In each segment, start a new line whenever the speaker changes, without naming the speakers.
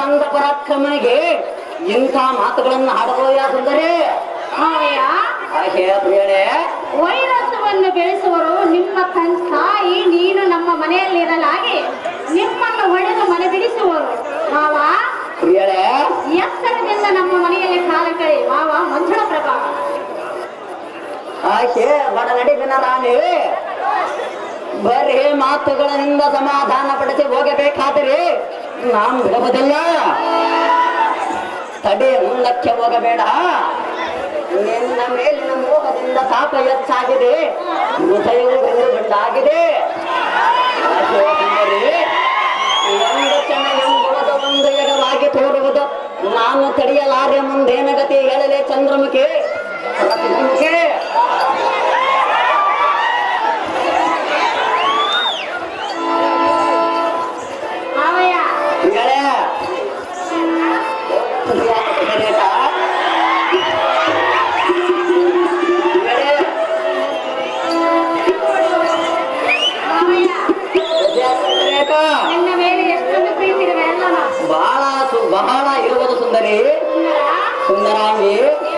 ಪಂಗ ಪರಾಕ್ರಮನಿಗೆ ಇಂಥ ಮಾತುಗಳನ್ನು ಹಾಡಬೋಯ ಸುಂದರಿ?
ವೈರತ್ವವನ್ನು ಬೆಳೆಸುವರು ನಿಮ್ಮ ತನ್ ತಾಯಿ ನೀನು ನಮ್ಮ ಮನೆಯಲ್ಲಿ ಇರಲಾಗಿ ನಿಮ್ಮನ್ನು ಒಡೆದು ಮನೆ ಬಿಡಿಸುವರು ಮಾವ ಎತ್ತರದಿಂದ ನಮ್ಮ ಮನೆಯಲ್ಲಿ ಕಾಲ ಕಳಿ ಮಾವ ಮಂಜುಳ ಪ್ರಭಾ
ಆಶೆ ಬಡ ನಡಿಬಿನ ರಾಣಿ. ಬರೀ ಮಾತುಗಳಿಂದ ಸಮಾಧಾನ ಪಡಿಸಿ ಹೋಗಬೇಕಾದರೆ. ನಾನ್ ಬಿಡುವುದಿಲ್ಲ ತಡೆ ಮುಂದಕ್ಕೆ ಹೋಗಬೇಡ. ನಿನ್ನ ಮೇಲಿನ ಮೋಹದಿಂದ ತಾಪ ಹೆಚ್ಚಾಗಿದೆ. ಹೃದಯವು ಬೆಂಡಾಗಿದೆ ಒಂದು ಎಡವಾಗಿ ತೋರುವುದು. ನಾನು ತಡೆಯಲಾರೆ ಮುಂದೇನ ಗತಿ ಹೇಳಲೆ ಚಂದ್ರಮುಖಿ. ಬಹಳ ಇರುವುದು ಸುಂದರಿ
ಸುಂದರ.
ಸುಂದರಾಂಗಿ.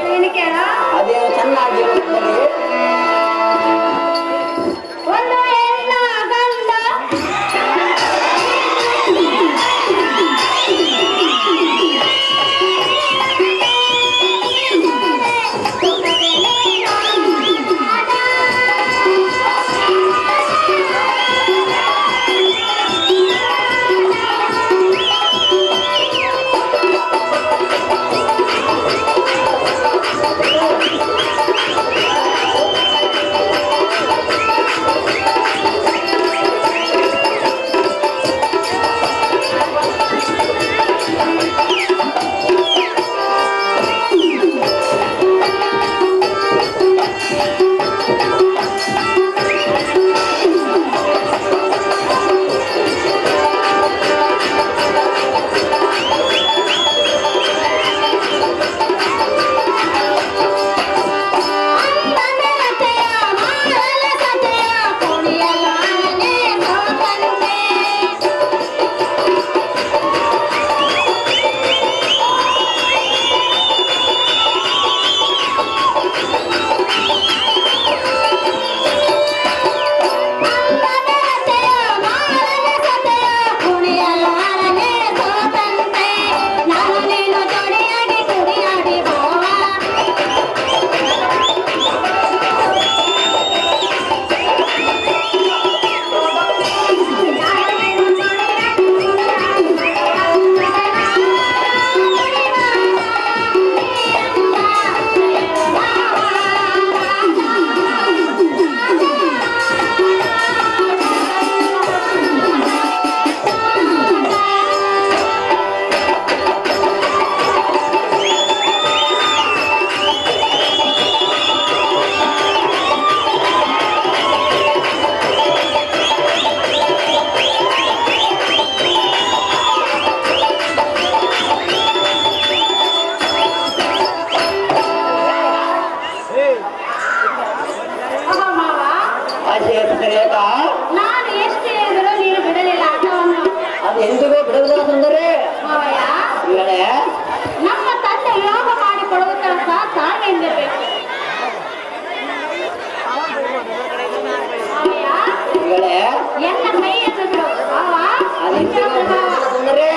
ಹೇಳೆ
ಎನ್ನ ಕೈಯನ್ನು ಬಿಡು ಮಾವ
ಅದು ಎಂದಿಗೂ ಬಿಡುವುದಿಲ್ಲ ಸುಂದರಿ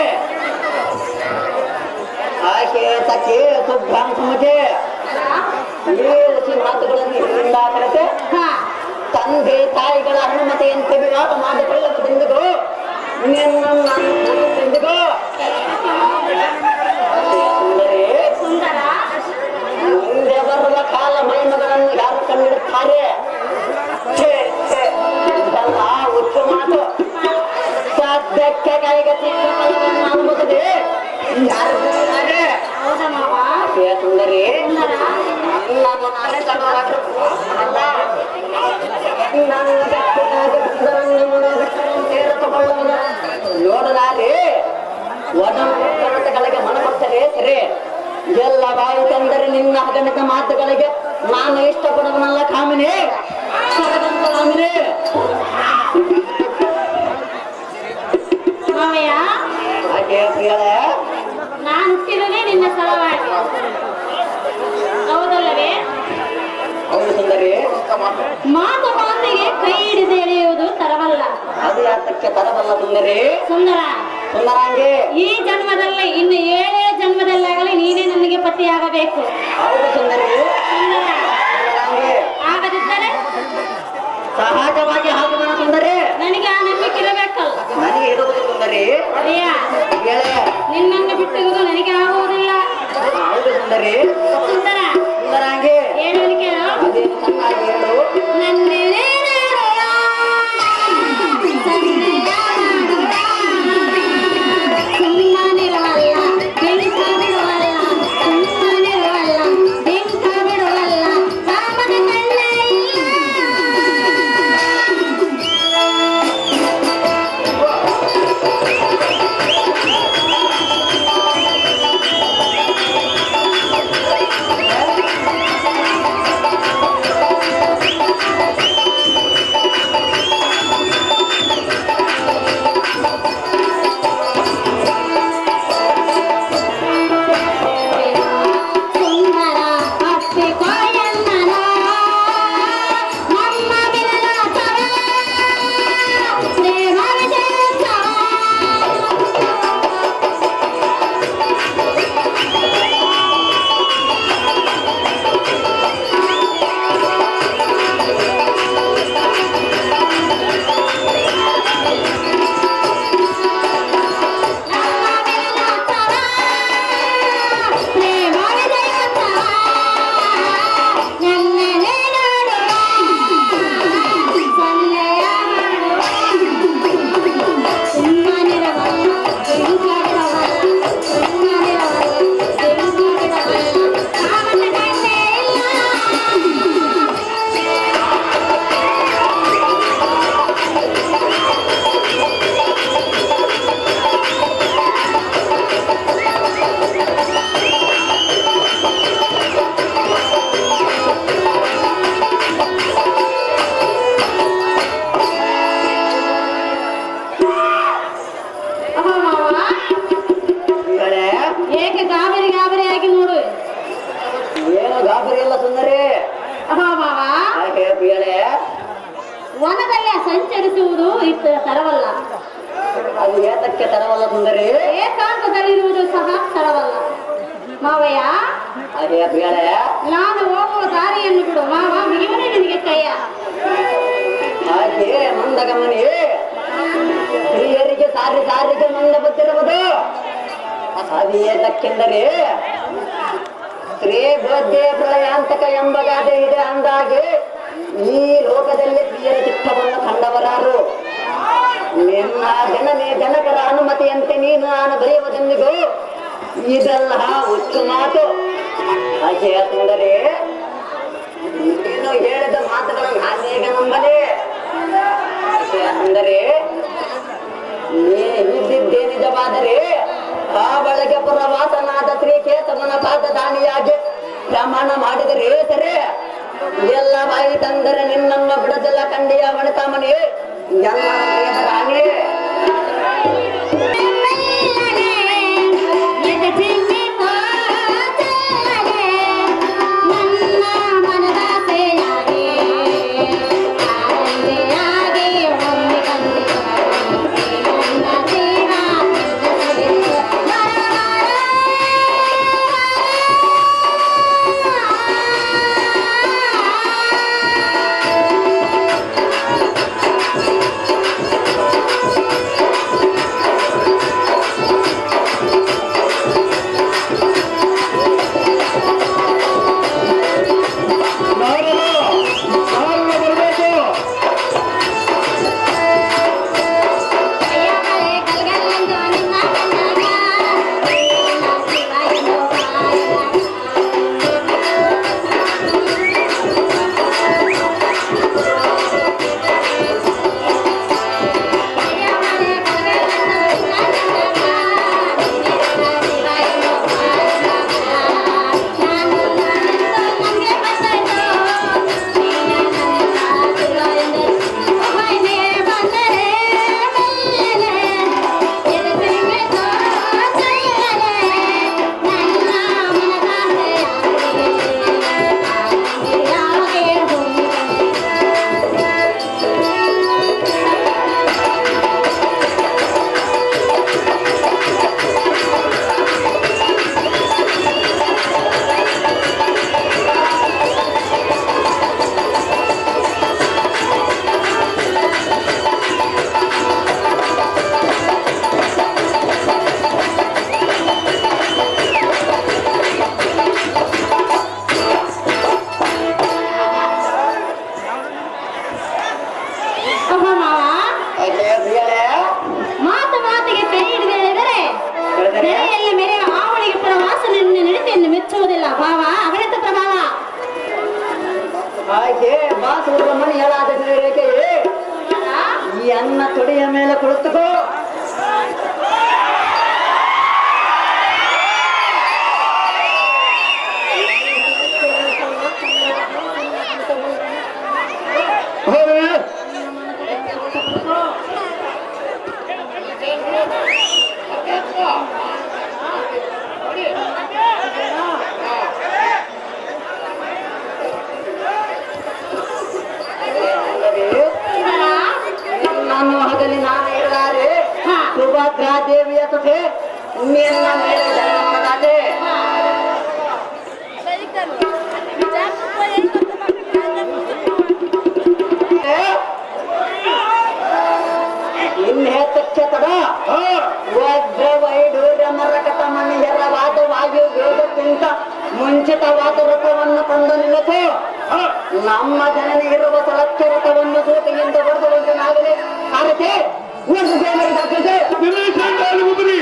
ಆಶೆ ಸಖಿ ಸುಭ್ರಾಂ ಸುಮತಿ ಋಷಿ ಮಾತುಗಳನ್ನು ಇದರಿಂದ
ಹಾ.
ತಂದೆ ತಾಯಿಗಳ ಅನುಮತಿಯಂತೆ ವಿವಾಹ ಮಾಡಿಕೊಳ್ಳುವುದೆಂದಿಗೂ ನಿನ್ನ ಸುಂದರ. ಮುಂದೆ ಬರುವ ಕಾಲ ಮೈಮಗಳನ್ನು ಯಾರು ಕಂಡಿಡುತ್ತಾರೆ ಸದ್ಯಕ್ಕೆ ಕೈಗೆ ಸಿಕ್ಕ ಫಲವನ್ನು ಅನುಭವಿಸದೆ ಯಾರು ಬಿಡುತ್ತಾರೆ?
ಹೌದಾ ಮಾವ
ಮಾತುಗಳಿಗೆ ನಾನು
ಸುಂದರ
ನನ್ನನ್ನು ನಾನು ನಿನ್ನ ಸುಂದರಿ.
ಮಾತು ಮಾತಿಗೆ ಕೈ ಹಿಡಿದು ಎಳೆಯುವುದು ತರವಲ್ಲ.
ಅದು ಯಾತಕ್ಕೆ ತರವಲ್ಲ ಸುಂದರಿ.
ಸುಂದರ.
ಸುಂದರಾಂಗೆ
ಈ ಜನ್ಮದಲ್ಲಿ ಇನ್ನು ಏಳೇ ಜನ್ಮದಲ್ಲಾಗಲಿ ನೀನೇ ನನಗೆ ಪತಿಯಾಗಬೇಕು.
ಸುಂದರಿ.
ಸುಂದರ. ಆಗದಿದ್ದರೆ?
ಸಹಜವಾಗಿ ಸುಂದರಿ. ನಿನ್ನ
ನಿನ್ನನ್ನು ಬಿಟ್ಟಿರುವುದು ನನಗೆ ಆಗುವುದಿಲ್ಲ.
ಹೌದು ಸುಂದರಿ.
ಸುಂದರ
ಸುಂದರಾಂಗಿ.
ಏನು ಕೇಳು
ಅದೇನು ಚೆನ್ನಾಗಿ ಹೇಳು.
ತರವಲ್ಲ.
ಅದು ಏತಕ್ಕೆ ತರವಲ್ಲ ಬಂದರೆ
ಏಕಾಂತದಲ್ಲಿರುವುದು ಸಹ ತರವಲ್ಲ. ಮಾವಯ್ಯ ನಾನು ಹೋಗುವ ದಾರಿಯನ್ನು ಬಿಡು. ಮಾವ ಮುಗಿವನೇ ನಿನಗೆ ಕೈಯ.
ಹಾಗೆ ಮಂದಗಮನಿ ಸ್ತ್ರೀಯರಿಗೆ ಸಾರಿ ಸಾರಿಗೆ ಮಂದ ಬಂದಿರುವುದು ಅದು ಏತಕ್ಕೆಂದರೆ ಸ್ತ್ರೀ ಬೋಧೆ ಪ್ರಯಾಂತಕ ಎಂಬ ಗಾದೆ ಇದೆ ಅಂದಾಗೆ ಈ ಲೋಕದಲ್ಲಿ ಸ್ತ್ರೀಯರ ಚಿತ್ತವನ್ನು ಕಂಡವರಾರು. ನಿನ್ನ ಜನನೇ ಜನಕರ ಅನುಮತಿಯಂತೆ ನೀನು ನಾನು ಬರೆಯುವುದೆಂದಿಗೂ ಇದೆಲ್ಲ ಹುಚ್ಚು ಮಾತು. ಅಜಯ ತುಂಡರೆ ನೀನು ಹೇಳಿದ ಮಾತುಗಳನ್ನು ನಾನು ಹೇಗೆ ನಂಬಲಿ. ಹಾಗೆ ಅಂದರೆ ನೀ ನಿಜವಾದರೆ ಆ ಬಳಗೆ ಪುರವಾಸನಾದ ಶ್ರೀ ಪಾದ ಪಾದದಾನಿಯಾಗಿ ಪ್ರಮಾಣ ಮಾಡಿದರೆ ಸರಿ. ಎಲ್ಲ ಬಾಯಿ ತಂದರೆ ನಿನ್ನನ್ನು ಬಿಡದೆಲ್ಲ, ಕಂಡಿಯ ಮಣಿತಾಮಣಿ ಎಲ್ಲ ರಾಣಿ
ಆ
ನಾನು ಹಗಲಿ ನಾನು ಹೇಳಿದಾರೆ ಸುಭದ್ರಾ ದೇವಿಯ ಸೊಸೆ ನಿನ್ನ ಮೇಲೆ ಜನ್ಮದಾದೆ ಇನ್ನೇ ತಡ. ವಜ್ರ ವೈಡೂರ್ಯ ಮರಕಟ ಮಣಿಯರವಾದ ವಾಯು ವೇದಕ್ಕಿಂತ ಮುಂಚಿತವಾದ ರಥವನ್ನು ತಂದು ನಿಲ್ಲಿಸು. ನಮ್ಮ ಜನನಿಗಿರುವ ಸಲಕ್ಷ ರಥವನ್ನು ಸೂಟಿಯಿಂದ ಹೊಡೆದುವಂತೆ ನಾಗಲೇ ಕಾರತೆ ಒಂದು
ಅಂಗಾಲು ಉಬರಿ